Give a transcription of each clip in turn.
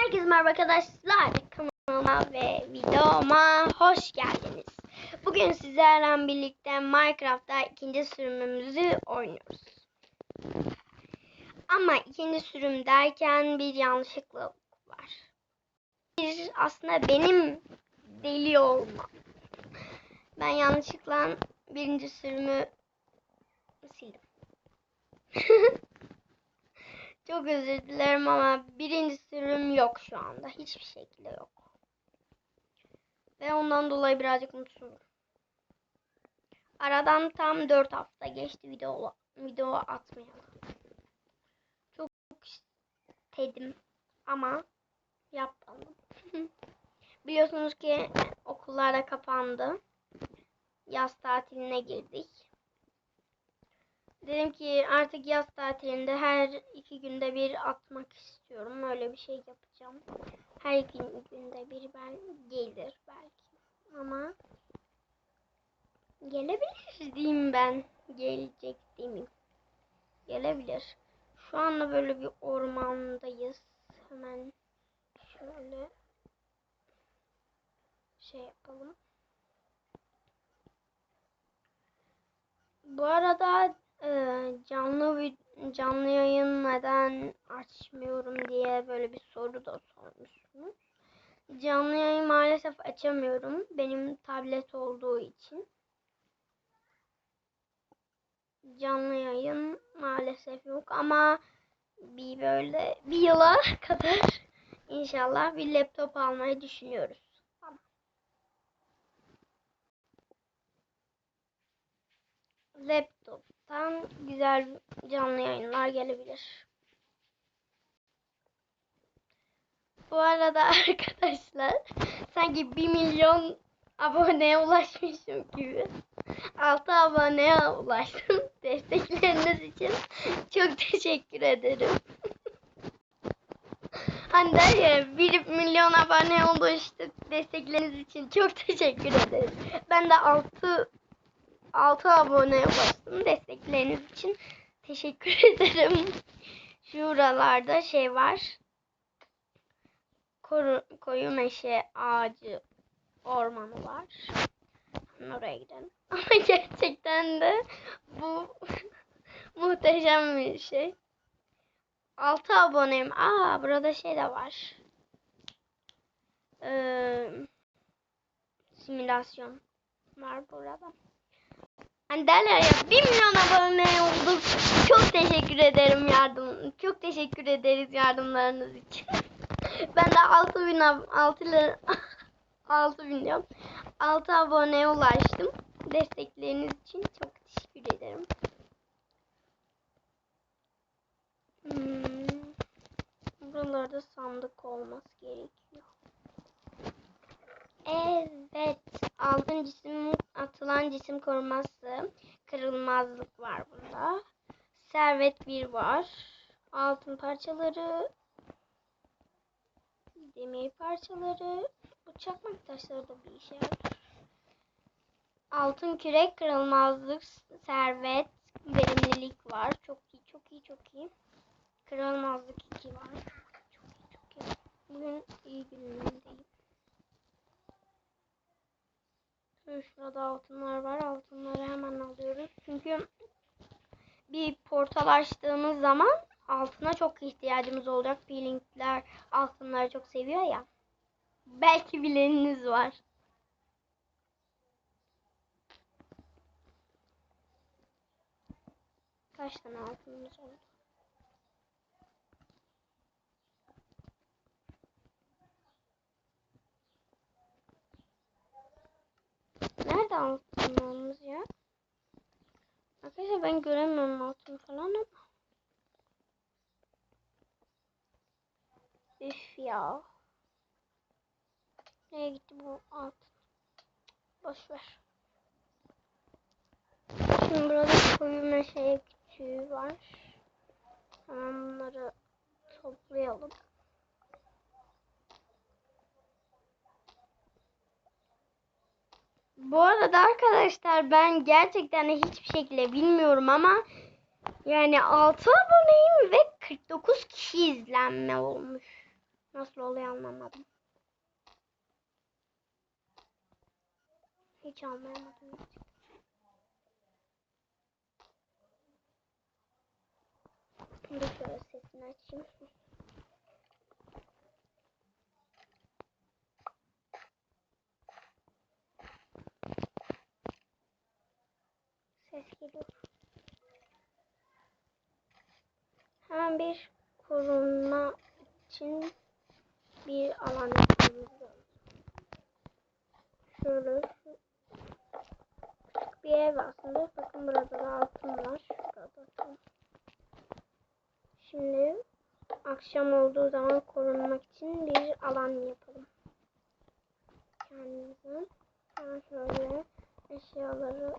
Herkese merhaba arkadaşlar. Kanalıma ve videoma hoş geldiniz. Bugün sizlerle birlikte Minecraft'ta ikinci sürümümüzü oynuyoruz. Ama ikinci sürüm derken bir yanlışlıkla var. Bir aslında benim deli olmam. Ben yanlışlıkla birinci sürümü sildim. Çok özür dilerim ama birinci sürüm yok şu anda. Hiçbir şekilde yok. Ve ondan dolayı birazcık mutsuzum. Aradan tam 4 hafta geçti video video atmayalım. Çok istedim ama yapmadım. Biliyorsunuz ki okullar da kapandı. Yaz tatiline girdik. Dedim ki artık yaz tatilinde her iki günde bir atmak istiyorum. Öyle bir şey yapacağım. Her iki günde bir ben gelir belki. Ama gelebilir diyeyim ben. Gelecek demeyeyim. Gelebilir. Şu anda böyle bir ormandayız. Hemen şöyle şey yapalım. Bu arada ee, canlı canlı yayın neden açmıyorum diye böyle bir soru da sormuşsunuz. Canlı yayın maalesef açamıyorum. Benim tablet olduğu için. Canlı yayın maalesef yok ama bir böyle bir yıla kadar inşallah bir laptop almayı düşünüyoruz. Laptop'tan güzel canlı yayınlar gelebilir. Bu arada arkadaşlar sanki 1 milyon aboneye ulaşmışım gibi. 6 aboneye ulaştım. Destekleriniz için çok teşekkür ederim. Hani der ya 1 milyon abone ulaştık. Destekleriniz için çok teşekkür ederim. Ben de 6 6 aboneye bastım. Destekleriniz için teşekkür ederim. Şuralarda şey var. Koru, koyu meşe ağacı ormanı var. Oraya gidelim. Ama gerçekten de bu muhteşem bir şey. 6 aboneyim. Aa burada şey de var. Ee, simülasyon var burada. Hani derler ya 1 milyon abone olduk. Çok teşekkür ederim yardım. Çok teşekkür ederiz yardımlarınız için. ben de 6 bin 6 6 bin diyorum. 6 aboneye ulaştım. Destekleriniz için çok teşekkür ederim. Hmm. Buralarda sandık olması gerekiyor. Evet. Altın cisim atılan cisim koruması. Kırılmazlık var bunda. Servet bir var. Altın parçaları. Demir parçaları. Bu çakmak taşları da bir işe yarar. Altın kürek, kırılmazlık, servet, verimlilik var. Çok iyi, çok iyi, çok iyi. Kırılmazlık 2 var. Çok iyi, çok iyi. Bugün iyi günümüzdeyim. Şurada altınlar var. Altınları hemen alıyoruz. Çünkü bir portal açtığımız zaman altına çok ihtiyacımız olacak. Peelingler altınları çok seviyor ya. Belki bileniniz var. Kaç tane altınımız oldu? Nerede altınlarımız ya? Arkadaşlar ben göremiyorum altın falan ama. Üf ya. Nereye gitti bu altın? Boş ver. Şimdi burada koyu meşe küçüğü var. Hemen bunları toplayalım. Bu arada arkadaşlar ben gerçekten hiçbir şekilde bilmiyorum ama yani 6 aboneyim ve 49 kişi izlenme olmuş. Nasıl oluyor anlamadım. Hiç anlayamadım. Bir şöyle sesini açayım. Ses. Hemen bir korunma için bir alan lazım. Şöyle bir ev aslında. Bakın burada da altın var. Şimdi akşam olduğu zaman korunmak için bir alan yapalım. Kendimize. Ben şöyle eşyaları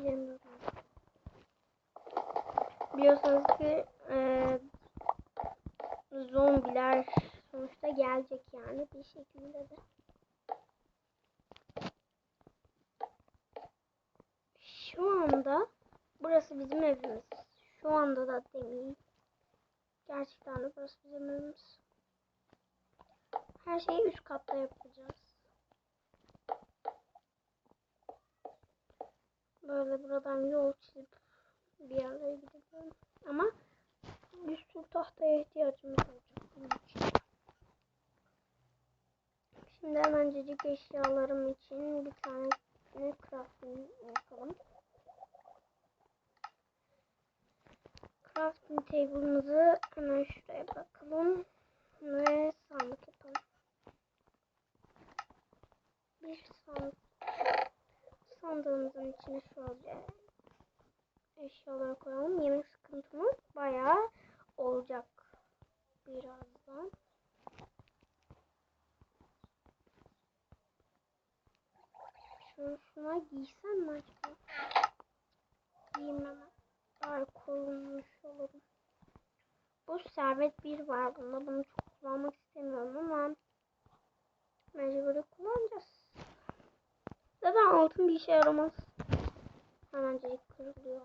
Bilemiyorum. Biliyorsunuz ki e, zombiler sonuçta gelecek yani bir şekilde de. Şu anda burası bizim evimiz. Şu anda da demeyeyim. Gerçekten de burası bizim evimiz. Her şeyi üst katta yapacağız. Böyle buradan yol çizip bir yerlere gidelim. Ama bir sürü tahtaya ihtiyacımız olacak bunun için. Şimdi hemencecik eşyalarım için bir tane crafting yapalım. Crafting table'ımızı hemen şuraya bakalım. Ve sandık yapalım. Bir sandık sandığımızın içine şöyle eşyaları koyalım. Yemek sıkıntımız bayağı olacak birazdan. Şunu şuna giysem mi acaba? Giymem. Daha korunmuş olurum. Bu servet bir var bunda. Bunu çok kullanmak istemiyorum ama mecburi kullanacağız. Zaten altın bir işe yaramaz. Hemencecik kırılıyor.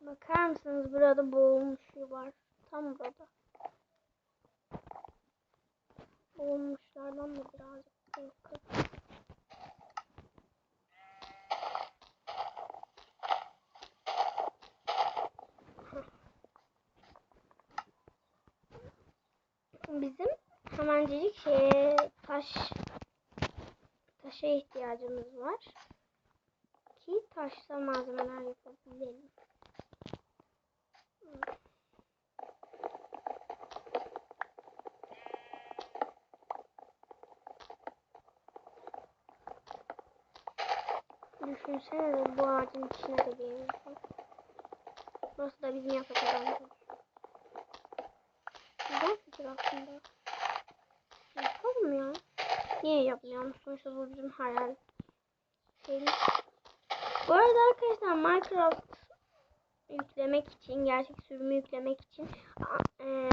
Bakar mısınız burada boğulmuşu var. Tam burada. Boğulmuşlardan da birazcık korkuyorum. Bizim hemencecik şeye taş taşa ihtiyacımız var ki taşla malzemeler yapabilelim. Düşünsene bu ağacın içine de geliyorsun. Burası da bizim yatak odamız. Güzel fikir aslında. Yapalım ya. Niye yapmayalım? Sonuçta bu bizim hayal şeyimiz. Bu arada arkadaşlar Minecraft yüklemek için, gerçek sürümü yüklemek için eee,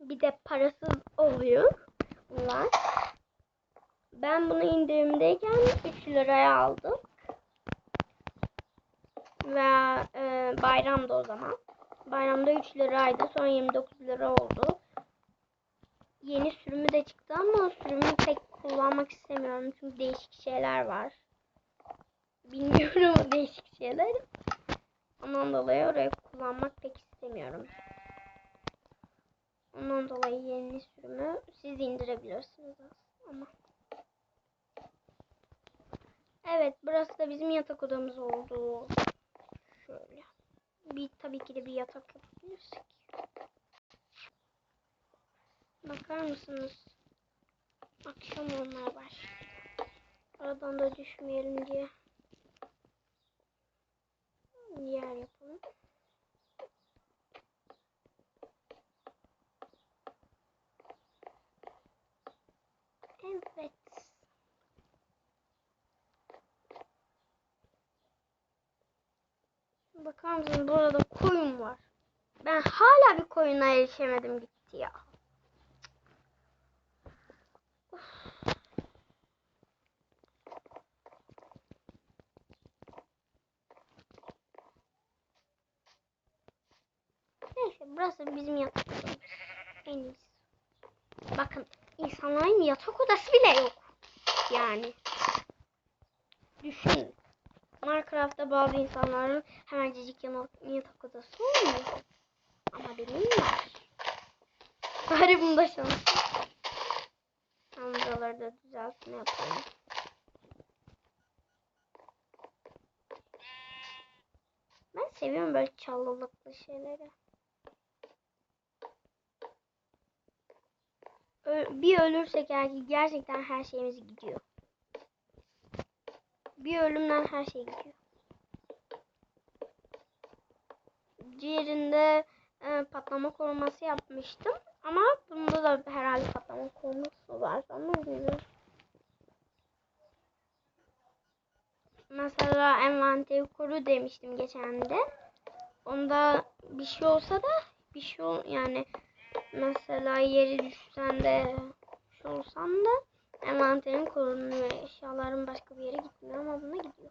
bir de parasız oluyor bunlar. Ben bunu indirimdeyken 3 liraya aldım. Ve e, bayramda o zaman. Bayramda 3 liraydı. Sonra 29 lira oldu. Yeni sürümü de çıktı ama sürümü pek kullanmak istemiyorum. Çünkü değişik şeyler var. Bilmiyorum o değişik şeyler. Ondan dolayı orayı kullanmak pek istemiyorum. Ondan dolayı yeni sürümü siz indirebilirsiniz ama. Evet burası da bizim yatak odamız oldu. Şöyle. Bir tabii ki de bir yatak yapabilirsek. Bakar mısınız? Akşam olmaya başladı. Aradan da düşmeyelim diye. Yer yapalım. Evet. Bakar mısın burada koyun var. Ben hala bir koyuna erişemedim gitti ya. Neyse burası bizim yatak odamız. En iyisi. Bakın insanların yatak odası bile yok. Yani. Düşün. Minecraft'ta bazı insanların hemencecik yana- yatak odası olmuyor. Ama benim var. Bari bunda şans. Ben buraları da düzeltme yapayım. Ben seviyorum böyle çalılıklı şeyleri. Bir ölürsek gerçekten her şeyimiz gidiyor. Bir ölümden her şey gidiyor. Diğerinde e, patlama koruması yapmıştım. Ama bunda da herhalde patlama koruması var. Ama bilmiyorum. Mesela envanteri koru demiştim geçen de. Onda bir şey olsa da bir şey ol yani mesela yeri düşsen de şey olsan da envanterin korunuyor. Eşyaların başka bir yere gitmiyor ama buna gidiyor.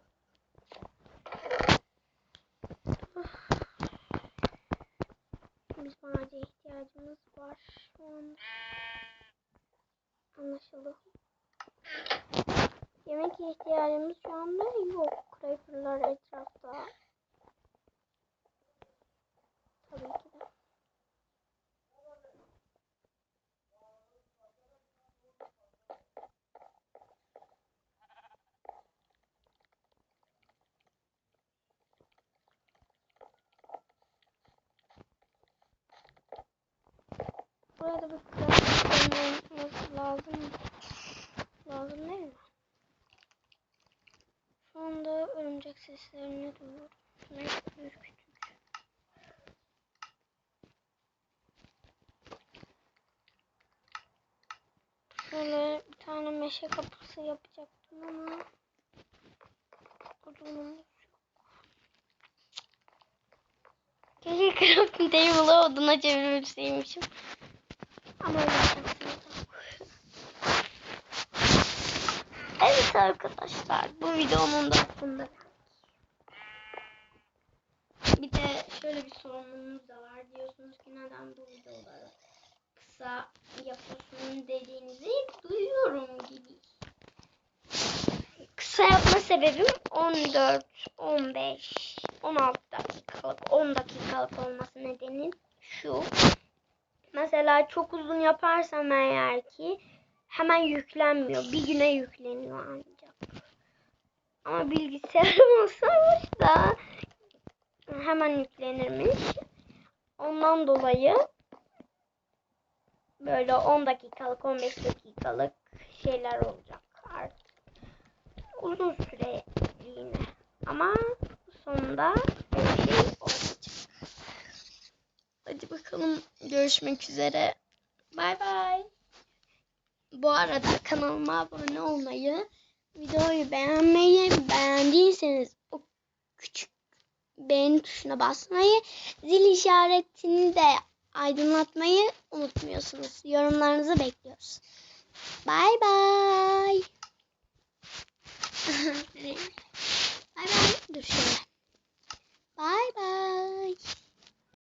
Bizim ağaca ihtiyacımız var şu anda. Anlaşıldı. Yemek ihtiyacımız şu anda yok. Creeper'lar etrafta. Tabii ki de. Burada bir craft olması lazım. Lazım değil mi? Şu anda örümcek seslerini duyuyorum. Şunları ürkütücü. Şöyle bir tane meşe kapısı yapacaktım ama odunumuz yok. Keşke crafting table'ı oduna çevirmişseymişim. Ama yok. Evet arkadaşlar bu videonun da sonunda bir de şöyle bir sorunumuz da var diyorsunuz ki neden bu videoları kısa yapıyorsun dediğinizi duyuyorum gibi. Kısa yapma sebebim 14, 15, 16 dakikalık, 10 dakikalık olması nedeni şu. Mesela çok uzun yaparsam eğer ki hemen yüklenmiyor. Bir güne yükleniyor ancak. Ama bilgisayarım olsaymış da hemen yüklenirmiş. Ondan dolayı böyle 10 dakikalık 15 dakikalık şeyler olacak artık. Uzun süreliğine. Ama sonunda bir şey olacak. Hadi bakalım görüşmek üzere. Bay bay. Bu arada kanalıma abone olmayı, videoyu beğenmeyi, beğendiyseniz beğeni tuşuna basmayı, zil işaretini de aydınlatmayı unutmuyorsunuz. Yorumlarınızı bekliyoruz. Bay bay. bay bay. Dur şöyle. Bay bay.